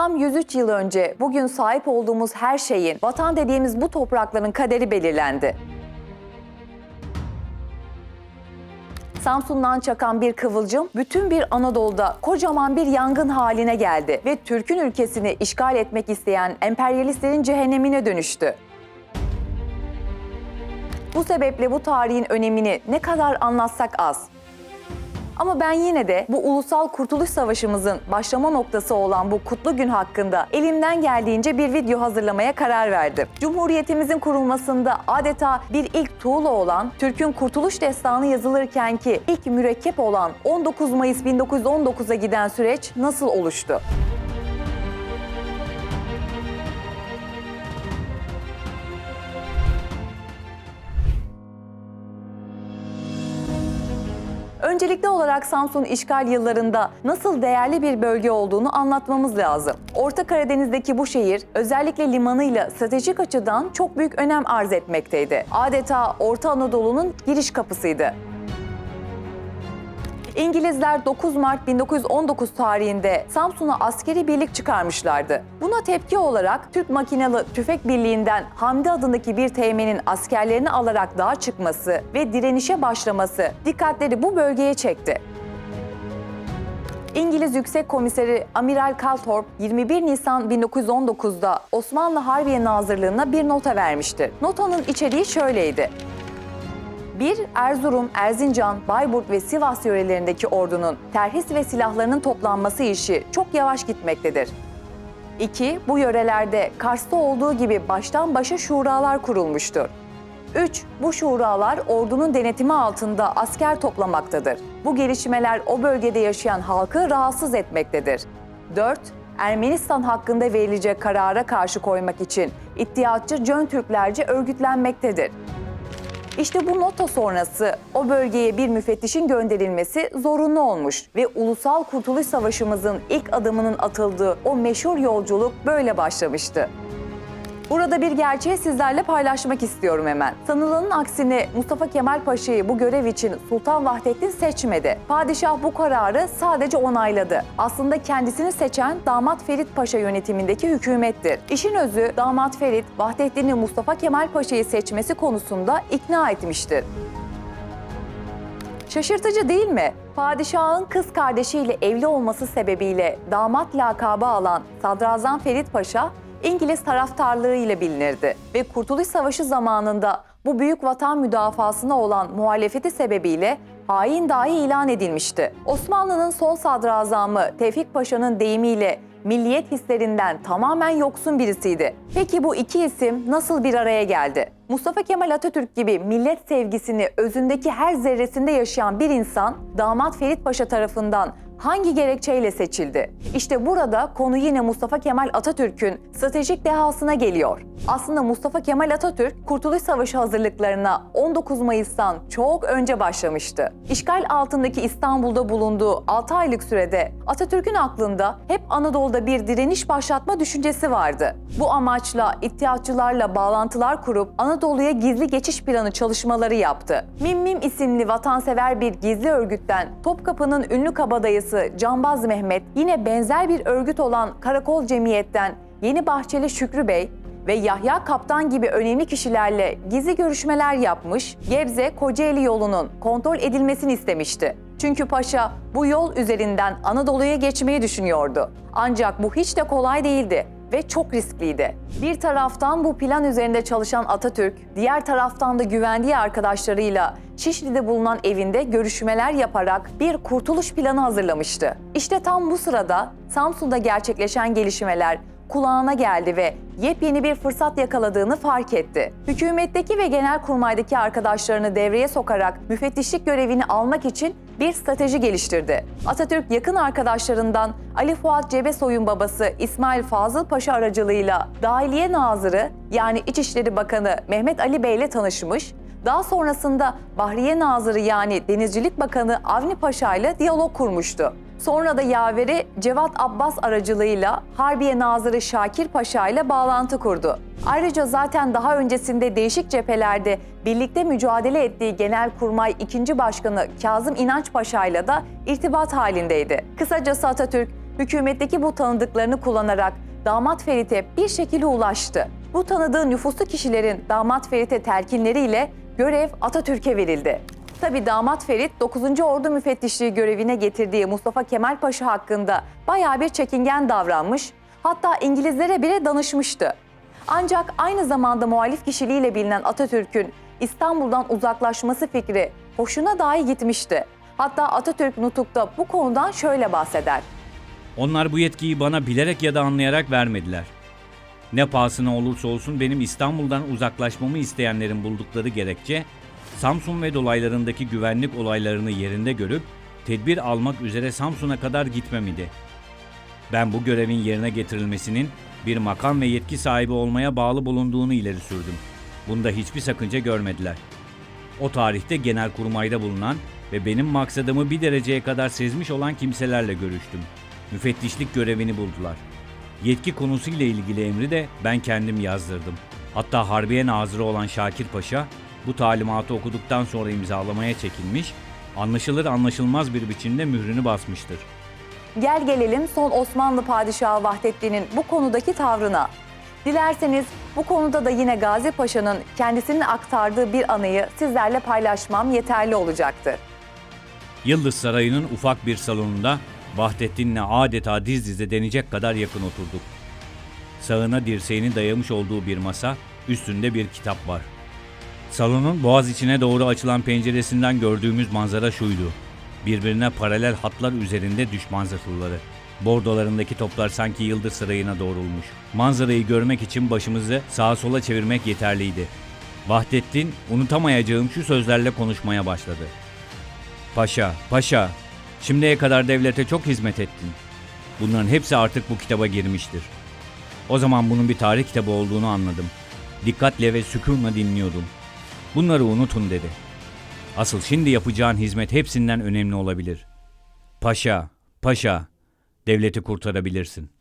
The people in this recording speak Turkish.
Tam 103 yıl önce bugün sahip olduğumuz her şeyin, vatan dediğimiz bu toprakların kaderi belirlendi. Samsun'dan çakan bir kıvılcım bütün bir Anadolu'da kocaman bir yangın haline geldi ve Türk'ün ülkesini işgal etmek isteyen emperyalistlerin cehennemine dönüştü. Bu sebeple bu tarihin önemini ne kadar anlatsak az. Ama ben yine de bu ulusal kurtuluş savaşımızın başlama noktası olan bu kutlu gün hakkında elimden geldiğince bir video hazırlamaya karar verdim. Cumhuriyetimizin kurulmasında adeta bir ilk tuğla olan Türk'ün kurtuluş destanı yazılırken ki ilk mürekkep olan 19 Mayıs 1919'a giden süreç nasıl oluştu? Öncelikli olarak Samsun işgal yıllarında nasıl değerli bir bölge olduğunu anlatmamız lazım. Orta Karadeniz'deki bu şehir özellikle limanıyla stratejik açıdan çok büyük önem arz etmekteydi. Adeta Orta Anadolu'nun giriş kapısıydı. İngilizler 9 Mart 1919 tarihinde Samsun'a askeri birlik çıkarmışlardı. Buna tepki olarak Türk Makinalı Tüfek Birliği'nden Hamdi adındaki bir teğmenin askerlerini alarak dağa çıkması ve direnişe başlaması dikkatleri bu bölgeye çekti. İngiliz Yüksek Komiseri Amiral Calthorpe 21 Nisan 1919'da Osmanlı Harbiye Nazırlığı'na bir nota vermişti. Notanın içeriği şöyleydi. 1. Erzurum, Erzincan, Bayburt ve Sivas yörelerindeki ordunun terhis ve silahlarının toplanması işi çok yavaş gitmektedir. 2. Bu yörelerde Kars'ta olduğu gibi baştan başa şuralar kurulmuştur. 3. Bu şuralar ordunun denetimi altında asker toplamaktadır. Bu gelişmeler o bölgede yaşayan halkı rahatsız etmektedir. 4. Ermenistan hakkında verilecek karara karşı koymak için İttihatçı Cön Türklerce örgütlenmektedir. İşte bu nota sonrası o bölgeye bir müfettişin gönderilmesi zorunlu olmuş ve Ulusal Kurtuluş Savaşımızın ilk adımının atıldığı o meşhur yolculuk böyle başlamıştı. Burada bir gerçeği sizlerle paylaşmak istiyorum hemen. Sanılanın aksine Mustafa Kemal Paşa'yı bu görev için Sultan Vahdettin seçmedi. Padişah bu kararı sadece onayladı. Aslında kendisini seçen damat Ferit Paşa yönetimindeki hükümettir. İşin özü damat Ferit, Vahdettin'i Mustafa Kemal Paşa'yı seçmesi konusunda ikna etmiştir. Şaşırtıcı değil mi? Padişahın kız kardeşiyle evli olması sebebiyle damat lakabı alan Sadrazam Ferit Paşa, İngiliz taraftarlığı ile bilinirdi ve Kurtuluş Savaşı zamanında bu büyük vatan müdafasına olan muhalefeti sebebiyle hain dahi ilan edilmişti. Osmanlı'nın son sadrazamı Tevfik Paşa'nın deyimiyle milliyet hislerinden tamamen yoksun birisiydi. Peki bu iki isim nasıl bir araya geldi? Mustafa Kemal Atatürk gibi millet sevgisini özündeki her zerresinde yaşayan bir insan damat Ferit Paşa tarafından hangi gerekçeyle seçildi? İşte burada konu yine Mustafa Kemal Atatürk'ün stratejik dehasına geliyor. Aslında Mustafa Kemal Atatürk Kurtuluş Savaşı hazırlıklarına 19 Mayıs'tan çok önce başlamıştı. İşgal altındaki İstanbul'da bulunduğu 6 aylık sürede Atatürk'ün aklında hep Anadolu'da bir direniş başlatma düşüncesi vardı. Bu amaçla İttihatçılarla bağlantılar kurup Anadolu'ya gizli geçiş planı çalışmaları yaptı. Mim Mim isimli vatansever bir gizli örgütten Topkapı'nın ünlü kabadayısı Cambaz Mehmet yine benzer bir örgüt olan Karakol Cemiyet'ten Yeni Bahçeli Şükrü Bey ve Yahya Kaptan gibi önemli kişilerle gizli görüşmeler yapmış, Gebze Kocaeli yolunun kontrol edilmesini istemişti. Çünkü paşa bu yol üzerinden Anadolu'ya geçmeyi düşünüyordu. Ancak bu hiç de kolay değildi ve çok riskliydi. Bir taraftan bu plan üzerinde çalışan Atatürk, diğer taraftan da güvendiği arkadaşlarıyla Şişli'de bulunan evinde görüşmeler yaparak bir kurtuluş planı hazırlamıştı. İşte tam bu sırada Samsun'da gerçekleşen gelişmeler kulağına geldi ve yepyeni bir fırsat yakaladığını fark etti. Hükümetteki ve genelkurmaydaki arkadaşlarını devreye sokarak müfettişlik görevini almak için bir strateji geliştirdi. Atatürk yakın arkadaşlarından Ali Fuat Cebesoy'un babası İsmail Fazıl Paşa aracılığıyla Dahiliye Nazırı yani İçişleri Bakanı Mehmet Ali Bey ile tanışmış, daha sonrasında Bahriye Nazırı yani Denizcilik Bakanı Avni Paşa ile diyalog kurmuştu. Sonra da yaveri Cevat Abbas aracılığıyla Harbiye Nazırı Şakir Paşa ile bağlantı kurdu. Ayrıca zaten daha öncesinde değişik cephelerde birlikte mücadele ettiği Genelkurmay 2. Başkanı Kazım İnanç Paşa ile de irtibat halindeydi. Kısacası Atatürk hükümetteki bu tanıdıklarını kullanarak damat Ferit'e bir şekilde ulaştı. Bu tanıdığı nüfuslu kişilerin damat Ferit'e telkinleriyle görev Atatürk'e verildi. Tabi damat Ferit 9. Ordu Müfettişliği görevine getirdiği Mustafa Kemal Paşa hakkında bayağı bir çekingen davranmış, hatta İngilizlere bile danışmıştı. Ancak aynı zamanda muhalif kişiliğiyle bilinen Atatürk'ün İstanbul'dan uzaklaşması fikri hoşuna dahi gitmişti. Hatta Atatürk Nutuk'ta bu konudan şöyle bahseder. Onlar bu yetkiyi bana bilerek ya da anlayarak vermediler. Ne pahasına olursa olsun benim İstanbul'dan uzaklaşmamı isteyenlerin buldukları gerekçe, Samsun ve dolaylarındaki güvenlik olaylarını yerinde görüp tedbir almak üzere Samsun'a kadar gitmem idi. Ben bu görevin yerine getirilmesinin bir makam ve yetki sahibi olmaya bağlı bulunduğunu ileri sürdüm. Bunda hiçbir sakınca görmediler. O tarihte genelkurmayda bulunan ve benim maksadımı bir dereceye kadar sezmiş olan kimselerle görüştüm. Müfettişlik görevini buldular. Yetki konusuyla ilgili emri de ben kendim yazdırdım. Hatta Harbiye Nazırı olan Şakir Paşa bu talimatı okuduktan sonra imzalamaya çekinmiş, anlaşılır anlaşılmaz bir biçimde mührünü basmıştır. Gel gelelim son Osmanlı Padişahı Vahdettin'in bu konudaki tavrına. Dilerseniz bu konuda da yine Gazi Paşa'nın kendisinin aktardığı bir anıyı sizlerle paylaşmam yeterli olacaktır. Yıldız Sarayı'nın ufak bir salonunda Vahdettin'le adeta diz dize denecek kadar yakın oturduk. Sağına dirseğini dayamış olduğu bir masa, üstünde bir kitap var. Salonun boğaz içine doğru açılan penceresinden gördüğümüz manzara şuydu. Birbirine paralel hatlar üzerinde düşman zırhlıları. Bordolarındaki toplar sanki Yıldız Sarayı'na doğrulmuş. Manzarayı görmek için başımızı sağa sola çevirmek yeterliydi. Vahdettin unutamayacağım şu sözlerle konuşmaya başladı. Paşa, paşa, şimdiye kadar devlete çok hizmet ettin. Bunların hepsi artık bu kitaba girmiştir. O zaman bunun bir tarih kitabı olduğunu anladım. Dikkatle ve sükunla dinliyordum. Bunları unutun dedi. Asıl şimdi yapacağın hizmet hepsinden önemli olabilir. Paşa, paşa, devleti kurtarabilirsin.''